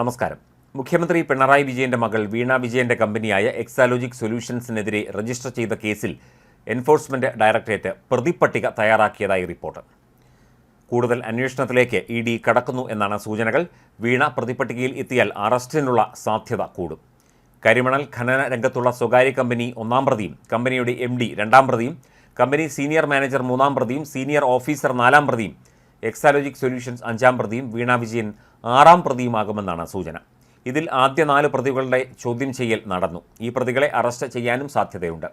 നമസ്കാരം. മുഖ്യമന്ത്രി പിണറായി വിജയന്റെ മകൾ വീണ വിജയന്റെ കമ്പനിയായ എക്സാലോജിക് സൊല്യൂഷൻസിനെതിരെ രജിസ്റ്റർ ചെയ്ത കേസിൽ എൻഫോഴ്സ്മെന്റ് ഡയറക്ടറേറ്റ് പ്രതിപ്പട്ടിക തയ്യാറാക്കിയതായി റിപ്പോർട്ട്. കൂടുതൽ അന്വേഷണത്തിലേക്ക് ഇ ഡി കടക്കുന്നു എന്നാണ് സൂചനകൾ. വീണ പ്രതിപ്പട്ടികയിൽ എത്തിയാൽ അറസ്റ്റിനുള്ള സാധ്യത കൂടും. കരിമണൽ ഖനന രംഗത്തുള്ള സ്വകാര്യ കമ്പനി ഒന്നാം പ്രതിയും കമ്പനിയുടെ എം ഡി രണ്ടാം പ്രതിയും കമ്പനി സീനിയർ മാനേജർ മൂന്നാം പ്രതിയും സീനിയർ ഓഫീസർ നാലാം പ്രതിയും എക്സാലോജിക് സൊല്യൂഷൻസ് അഞ്ചാം പ്രതിയും വീണ വിജയൻ ആറാം പ്രതിയുമാകുമെന്നാണ് സൂചന. ഇതിൽ ആദ്യ നാല് പ്രതികളുടെ ചോദ്യം ചെയ്യൽ നടന്നു. ഈ പ്രതികളെ അറസ്റ്റ് ചെയ്യാനും സാധ്യതയുണ്ട്.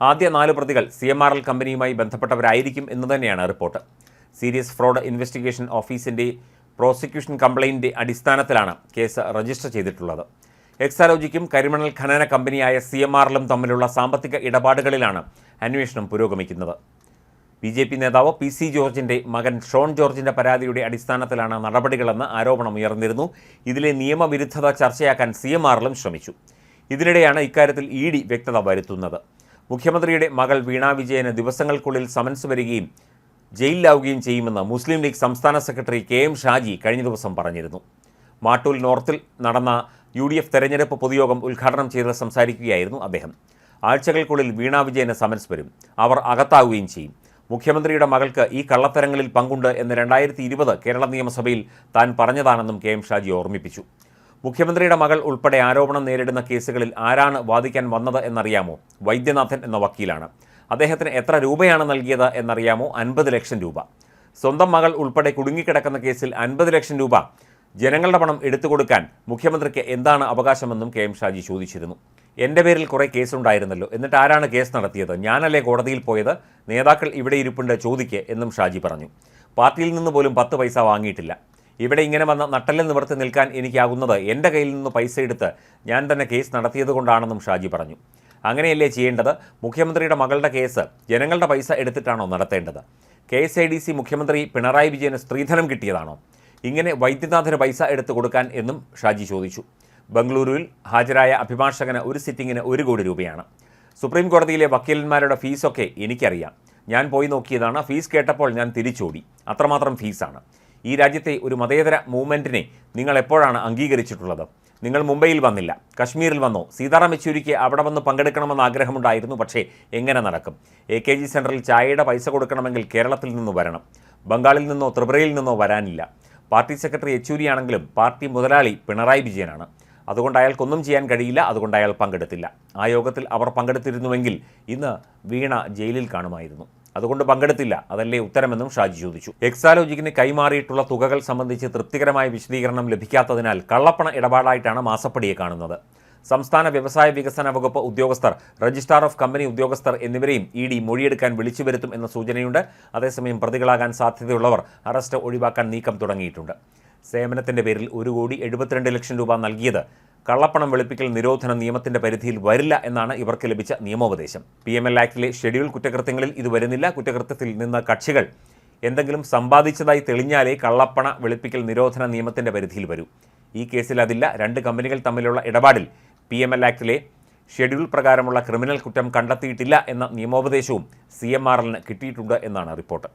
ആദ്യ നാല് പ്രതികൾ സി എം ആർ എൽ കമ്പനിയുമായി ബന്ധപ്പെട്ടവരായിരിക്കും എന്ന് തന്നെയാണ് റിപ്പോർട്ട്. സീരിയസ് ഫ്രോഡ് ഇൻവെസ്റ്റിഗേഷൻ ഓഫീസിന്റെ പ്രോസിക്യൂഷൻ കംപ്ലയിന്റെ അടിസ്ഥാനത്തിലാണ് കേസ് രജിസ്റ്റർ ചെയ്തിട്ടുള്ളത്. എക്സാലോജിക്കും കരിമണൽ ഖനന കമ്പനിയായ സി എം തമ്മിലുള്ള സാമ്പത്തിക ഇടപാടുകളിലാണ് അന്വേഷണം പുരോഗമിക്കുന്നത്. ബി ജെ പി നേതാവ് പി സി ജോർജിന്റെ മകൻ ഷോൺ ജോർജിന്റെ പരാതിയുടെ അടിസ്ഥാനത്തിലാണ് നടപടികളെന്ന് ആരോപണം ഉയർന്നിരുന്നു. ഇതിലെ നിയമവിരുദ്ധത ചർച്ചയാക്കാൻ സി എം ആറിലും ശ്രമിച്ചു. ഇതിനിടെയാണ് ഇക്കാര്യത്തിൽ ഇ ഡി വ്യക്തത വരുത്തുന്നത്. മുഖ്യമന്ത്രിയുടെ മകൾ വീണ വിജയന് ദിവസങ്ങൾക്കുള്ളിൽ സമൻസ് വരികയും ജയിലിലാവുകയും ചെയ്യുമെന്ന് മുസ്ലിം ലീഗ് സംസ്ഥാന സെക്രട്ടറി കെ എം ഷാജി കഴിഞ്ഞ ദിവസം പറഞ്ഞിരുന്നു. മാട്ടൂൽ നോർത്തിൽ നടന്ന യു ഡി എഫ് തെരഞ്ഞെടുപ്പ് പൊതുയോഗം ഉദ്ഘാടനം ചെയ്ത് സംസാരിക്കുകയായിരുന്നു അദ്ദേഹം. ആഴ്ചകൾക്കുള്ളിൽ വീണ വിജയന് സമൻസ് വരും. അവർ അകത്താവുകയും ചെയ്യും. മുഖ്യമന്ത്രിയുടെ മകൾക്ക് ഈ കള്ളത്തരങ്ങളിൽ പങ്കുണ്ട് എന്ന് രണ്ടായിരത്തി ഇരുപത് കേരള നിയമസഭയിൽ താൻ പറഞ്ഞതാണെന്നും കെ എം ഷാജി ഓർമ്മിപ്പിച്ചു. മുഖ്യമന്ത്രിയുടെ മകൾ ഉൾപ്പെടെ ആരോപണം നേരിടുന്ന കേസുകളിൽ ആരാണ് വാദിക്കാൻ വന്നത് എന്നറിയാമോ? വൈദ്യനാഥൻ എന്ന വക്കീലാണ്. അദ്ദേഹത്തിന് എത്ര രൂപയാണ് നൽകിയത് എന്നറിയാമോ? അൻപത് ലക്ഷം രൂപ. സ്വന്തം മകൾ ഉൾപ്പെടെ കുടുങ്ങിക്കിടക്കുന്ന കേസിൽ അൻപത് ലക്ഷം രൂപ ജനങ്ങളുടെ പണം എടുത്തു കൊടുക്കാൻ മുഖ്യമന്ത്രിക്ക് എന്താണ് അവകാശമെന്നും കെ എം ഷാജി ചോദിച്ചിരുന്നു. എന്റെ പേരിൽ കുറേ കേസുണ്ടായിരുന്നല്ലോ. എന്നിട്ട് ആരാണ് കേസ് നടത്തിയത്? ഞാനല്ലേ കോടതിയിൽ പോയത്? നേതാക്കൾ ഇവിടെ ഇരിപ്പുണ്ട് ചോദിക്ക് എന്നും ഷാജി പറഞ്ഞു. പാർട്ടിയിൽ നിന്ന് പോലും പത്ത് പൈസ വാങ്ങിയിട്ടില്ല. ഇവിടെ ഇങ്ങനെ വന്ന നട്ടലിൽ നിവർത്തി നിൽക്കാൻ എനിക്കാകുന്നത് എന്റെ കയ്യിൽ നിന്ന് പൈസ എടുത്ത് ഞാൻ തന്നെ കേസ് നടത്തിയത് കൊണ്ടാണെന്നും ഷാജി പറഞ്ഞു. അങ്ങനെയല്ലേ ചെയ്യേണ്ടത്? മുഖ്യമന്ത്രിയുടെ മകളുടെ കേസ് ജനങ്ങളുടെ പൈസ എടുത്തിട്ടാണോ നടത്തേണ്ടത്? K S I D C മുഖ്യമന്ത്രി പിണറായി വിജയന് സ്ത്രീധനം കിട്ടിയതാണോ? ഇങ്ങനെ വൈദ്യനാഥന് പൈസ എടുത്തു കൊടുക്കാൻ എന്നും ഷാജി ചോദിച്ചു. ബംഗളൂരുവിൽ ഹാജരായ അഭിഭാഷകന് ഒരു സിറ്റിങ്ങിന് ഒരു കോടി രൂപയാണ്. സുപ്രീം കോടതിയിലെ വക്കീലന്മാരുടെ ഫീസൊക്കെ എനിക്കറിയാം. ഞാൻ പോയി നോക്കിയതാണ്. ഫീസ് കേട്ടപ്പോൾ ഞാൻ തിരിച്ചോടി. അത്രമാത്രം ഫീസാണ്. ഈ രാജ്യത്തെ ഒരു മതേതര മൂവ്മെന്റിനെ നിങ്ങൾ എപ്പോഴാണ് അംഗീകരിച്ചിട്ടുള്ളത്? നിങ്ങൾ മുംബൈയിൽ വന്നില്ല. കശ്മീരിൽ വന്നോ? സീതാറാം യെച്ചൂരിക്ക് അവിടെ വന്ന് പങ്കെടുക്കണമെന്ന് ആഗ്രഹമുണ്ടായിരുന്നു. പക്ഷേ എങ്ങനെ നടക്കും? എ കെ ജി സെന്ററിൽ ചായയുടെ പൈസ കൊടുക്കണമെങ്കിൽ കേരളത്തിൽ നിന്ന് വരണം. ബംഗാളിൽ നിന്നോ ത്രിപുരയിൽ നിന്നോ വരാനില്ല. പാർട്ടി സെക്രട്ടറി യെച്ചൂരിയാണെങ്കിലും പാർട്ടി മുതലാളി പിണറായി വിജയനാണ്. അതുകൊണ്ട് അയാൾക്കൊന്നും ചെയ്യാൻ കഴിയില്ല അതുകൊണ്ട് അയാൾ പങ്കെടുത്തില്ല. ആ യോഗത്തിൽ അവർ പങ്കെടുത്തിരുന്നുവെങ്കിൽ ഇന്ന് വീണ ജയിലിൽ കാണുമായിരുന്നു. അതുകൊണ്ട് പങ്കെടുത്തില്ല അതല്ലേ ഉത്തരമെന്നും ഷാജി ചോദിച്ചു. എക്സാലോജിക്കിന് കൈമാറിയിട്ടുള്ള തുകകൾ സംബന്ധിച്ച് തൃപ്തികരമായ വിശദീകരണം ലഭിക്കാത്തതിനാൽ കള്ളപ്പണ ഇടപാടായിട്ടാണ് മാസപ്പടിയെ കാണുന്നത്. സംസ്ഥാന വ്യവസായ വികസന വകുപ്പ് ഉദ്യോഗസ്ഥർ രജിസ്ട്രാർ ഓഫ് കമ്പനി ഉദ്യോഗസ്ഥർ എന്നിവരെയും ഇ ഡി മൊഴിയെടുക്കാൻ വിളിച്ചു വരുത്തും എന്ന സൂചനയുണ്ട്. അതേസമയം പ്രതികളാകാൻ സാധ്യതയുള്ളവർ അറസ്റ്റ് ഒഴിവാക്കാൻ നീക്കം തുടങ്ങിയിട്ടുണ്ട്. സേവനത്തിന്റെ പേരിൽ ഒരു കോടി എഴുപത്തിരണ്ട് ലക്ഷം രൂപ നൽകിയത്. കള്ളപ്പണം വെളുപ്പിക്കൽ നിരോധന നിയമത്തിന്റെ പരിധിയിൽ വരില്ല എന്നാണ് ഇവർക്ക് ലഭിച്ച നിയമോപദേശം. പി എം എൽ ആക്ടിലെ ഷെഡ്യൂൾ കുറ്റകൃത്യങ്ങളിൽ ഇത് വരുന്നില്ല. കുറ്റകൃത്യത്തിൽ നിന്ന് കക്ഷികൾ എന്തെങ്കിലും സമ്പാദിച്ചതായി തെളിഞ്ഞാലേ കള്ളപ്പണ വെളുപ്പിക്കൽ നിരോധന നിയമത്തിന്റെ പരിധിയിൽ വരൂ. ഈ കേസിൽ അതില്ല. രണ്ട് കമ്പനികൾ തമ്മിലുള്ള ഇടപാടിൽ പി എം എൽ ആക്ടിലെ ഷെഡ്യൂൾ പ്രകാരമുള്ള ക്രിമിനൽ കുറ്റം കണ്ടെത്തിയിട്ടില്ല എന്ന നിയമോപദേശവും സി എം ആർ എല്ലിന് കിട്ടിയിട്ടുണ്ട് എന്നാണ് റിപ്പോർട്ട്.